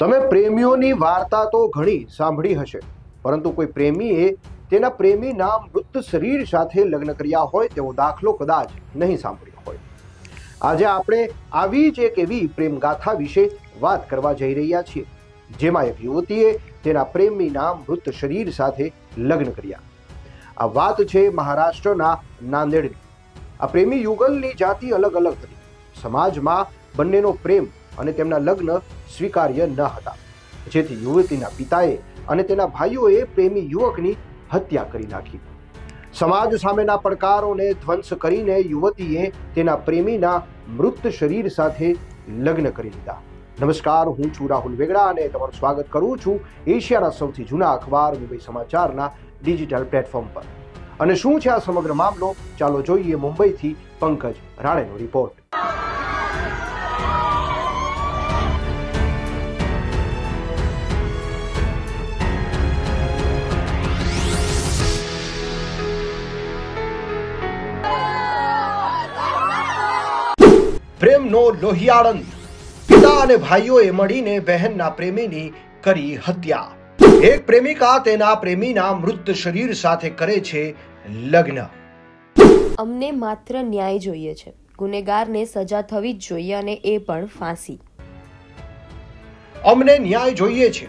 તમે પ્રેમીઓની વાર્તા તો ઘણી સાંભળી હશે, પરંતુ કોઈ પ્રેમીએ તેના પ્રેમીના મૃત શરીર સાથે લગ્ન કર્યા હોય તેવો દાખલો કદાચ નહીં સાંભળ્યો હોય. આજે આપણે આવી જ એક એવી પ્રેમગાથા વિશે વાત કરવા જઈ રહ્યા છીએ, જેમાં એક યુવતીએ તેના પ્રેમીના મૃત શરીર સાથે લગ્ન કર્યા. આ વાત છે મહારાષ્ટ્રના નાંદેડની. આ પ્રેમી યુગલની જાતિ અલગ અલગ હતી. સમાજમાં બંનેનો પ્રેમ અને તેમના લગ્ન સ્વીકાર્ય ન હતા. જેથી યુવતીના પિતાએ અને તેના ભાઈઓએ પ્રેમી યુવકની હત્યા કરી નાખી. સમાજ સામેના પડકારોને ધ્વંસ કરીને યુવતીએ તેના પ્રેમીના મૃત શરીર સાથે લગ્ન કરી લીધા. નમસ્કાર, હું છું રાહુલ વેગડા અને તમારું સ્વાગત કરું છું એશિયાના સૌથી જૂના અખબાર મુંબઈ સમાચારના ડિજિટલ પ્લેટફોર્મ પર. અને શું છે આ સમગ્ર મામલો? ચાલો જોઈએ મુંબઈથી પંકજ રાણેનો રિપોર્ટ. પ્રેમનો લોહિયાળંદ પિતા અને ભાઈઓએ મળીને બહેનના પ્રેમીની કરી હત્યા. એક પ્રેમિકા તેના પ્રેમીના મૃત શરીર સાથે કરે છે લગ્ન. અમને માત્ર ન્યાય જોઈએ છે. ગુનેગારને સજા થવી જ જોઈએ અને એ પણ ફાંસી. અમને ન્યાય જોઈએ છે.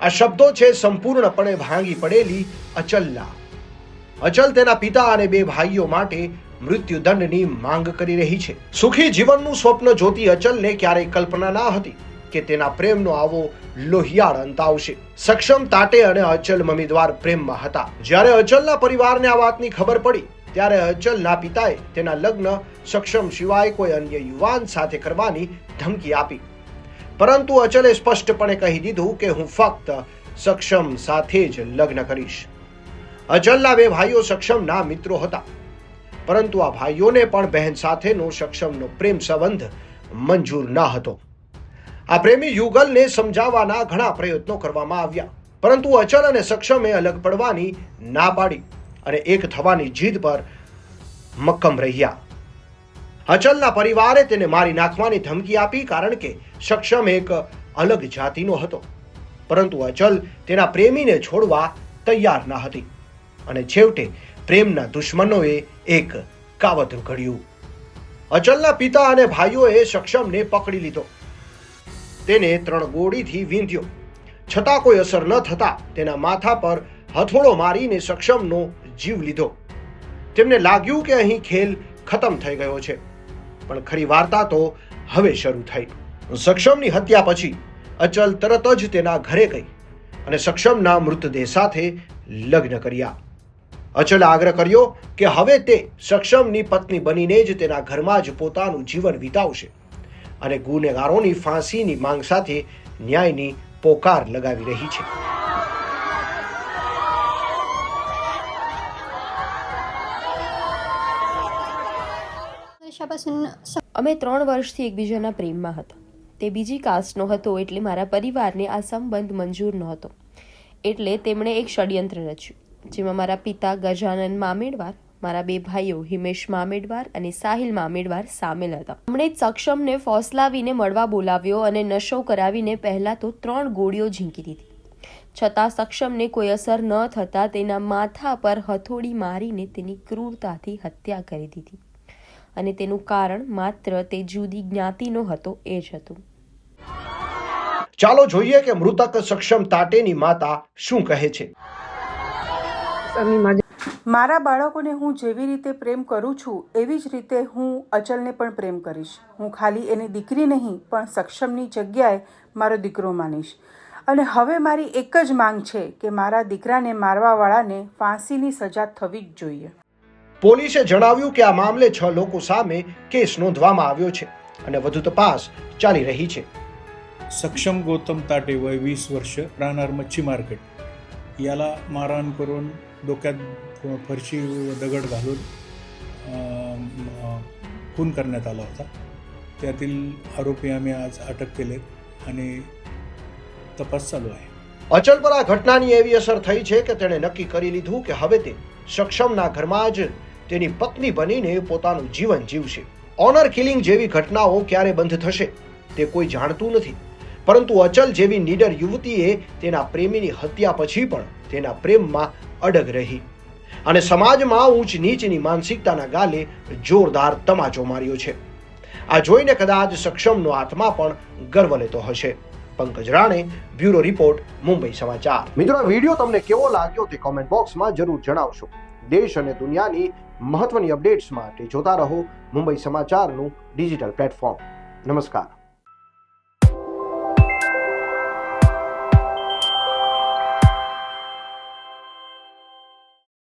આ શબ્દો છે સંપૂર્ણપણે ભાંગી પડેલી અચલના. અચલ તેના પિતા અને બે ભાઈઓ માટે મૃત્યુદંડની માંગ કરી રહી છે. સુખી જીવનનું સ્વપ્ન જોતી અચલને ક્યારેય કલ્પના ના હતી કે તેના પ્રેમનો આવો લોહિયાળ અંત આવશે. સક્ષમ તાટે અને અચલ મમીદ્વાર પ્રેમમાં હતા. જ્યારે અચલના પરિવારને આ વાતની ખબર પડી, ત્યારે અચલના પિતાએ તેના લગ્ન સક્ષમ સિવાય કોઈ અન્ય યુવાન સાથે કરવાની ધમકી આપી. પરંતુ અચલે સ્પષ્ટપણે કહી દીધું કે હું ફક્ત સક્ષમ સાથે જ લગ્ન કરીશ. અચલના બે ભાઈઓ સક્ષમના મિત્રો હતા. પરંતુ આ ભાઈઓને પણ બહેન સાથેનો સક્ષમનો પ્રેમ સંબંધ મંજૂર ન હતો. આ પ્રેમી યુગલને સમજાવવાના ઘણા પ્રયત્નો કરવામાં આવ્યા, પરંતુ અચલ અને સક્ષમે અલગ પડવાની ના પાડી અને એક થવાની જીદ પર મક્કમ રહ્યા. અચલના પરિવારે તેને મારી નાખવાની ધમકી આપી કારણ કે સક્ષમ એક અલગ જાતિનો હતો, પરંતુ અચલ તેના પ્રેમીને છોડવા તૈયાર ન હતી. અને છેવટે પ્રેમના દુશ્મનોએ એક કાવતરું ઘડ્યું. અચલના પિતા અને ભાઈઓએ સક્ષમને પકડી લીધો. તેને ત્રણ ગોળીથી વીંધ્યો. છતાં કોઈ અસર ન થતા તેના માથા પર હથોડો મારીને સક્ષમનો જીવ લીધો. તેમને લાગ્યું કે અહીં ખેલ ખતમ થઈ ગયો છે. પણ ખરી વાર્તા તો હવે શરૂ થઈ. સક્ષમની હત્યા પછી અચલ તરત જ તેના ઘરે ગઈ અને સક્ષમના મૃતદેહ સાથે લગ્ન કર્યા. અચલે આગ્રહ કર્યો કે હવે તે સક્ષમની પત્ની બનીને જ તેના ઘરમાં જ પોતાનું જીવન વિતાવશે. અને ગુનેગારોની ફાંસીની માંગ સાથે ન્યાયની પોકાર લગાવી રહી છે. અમે ત્રણ વર્ષથી એકબીજાના પ્રેમમાં હતા. તે બીજી કાસ્ટનો હતો એટલે મારા પરિવારને આ સંબંધ મંજૂર નહોતો. એટલે તેમણે એક ષડયંત્ર રચ્યું. જેમાં મારા પિતા ગજાનન મામેડવાર, મારા બે ભાઈઓ હિમેશ મામેડવાર અને સાહિલ મામેડવાર સામેલ હતા. તેમણે સક્ષમને ફોસલાવીને મળવા બોલાવ્યો અને નશો કરાવીને પહેલા તો ત્રણ ગોળીઓ ઝીંકી દીધી. છતાં સક્ષમને કોઈ અસર ન થતાં તેના માથા પર હથોડી મારીને તેની ક્રૂરતાથી હત્યા કરી દીધી. અને તેનું કારણ માત્ર તે જુદી જ્ઞાતિનો હતો, એ જ હતું. ચાલો જોઈએ કે મૃતક સક્ષમ તાટેની માતા શું કહે છે. મારા બાળકોને હું જેવી રીતે પ્રેમ કરું છું એવી જ રીતે હું અચલને પણ પ્રેમ કરીશ. હું ખાલી એની દીકરી નહીં પણ સક્ષમની જગ્યાએ મારો દીકરો માનીશ. અને હવે મારી એક જ માંગ છે કે મારા દીકરાને મારવાવાળાને ફાંસીની સજા થવી જ જોઈએ. પોલીસે જણાવ્યું કે આ મામલે છ લોકો સામે કેસ નોંધવામાં આવ્યો છે અને વધુ તપાસ ચાલી રહી છે. સક્ષમ गौतम ताटे वय વીસ વર્ષ રાનાર મચ્છી માર્કેટ. યાલા મારાન करून डोक्यात फ- फरशी व दगड घालून अं, अं, खून करण्यात आला होता त्यातील आरोपी आम्ही आज अटक केलेत आणि तपास चालू आहे અચલ પર આ ઘટનાની એવી અસર થઈ છે કે તેણે નક્કી કરી લીધું કે હવે તે સક્ષમના ઘરમાં જ તેની પત્ની બનીને પોતાનું જીવન જીવશે ઓનર કિલિંગ જેવી ઘટનાઓ ક્યારે બંધ થશે તે કોઈ જાણતું નથી પરંતુ અચલ જેવી નીડર યુવતીએ તેના પ્રેમીની હત્યા પછી પણ તેના પ્રેમમાં અડગ રહી. અને સમાજમાં ઊંચ નીચની માનસિકતાના ગાલે જોરદાર તમાચો માર્યો છે. આ જોઈને કદાચ સક્ષમનો આત્મા પણ ગર્વ લેતો હશે. Pankaj Rane bureau report, Mumbai Samachar. મિત્રો વીડિયો તમને કેવો લાગ્યો તે કોમેન્ટ બોક્સમાં જરૂર જણાવશો. દેશ અને દુનિયાની મહત્વની અપડેટ્સ માટે જોતા રહો મુંબઈ સમાચારનું ડિજિટલ પ્લેટફોર્મ નમસ્કાર.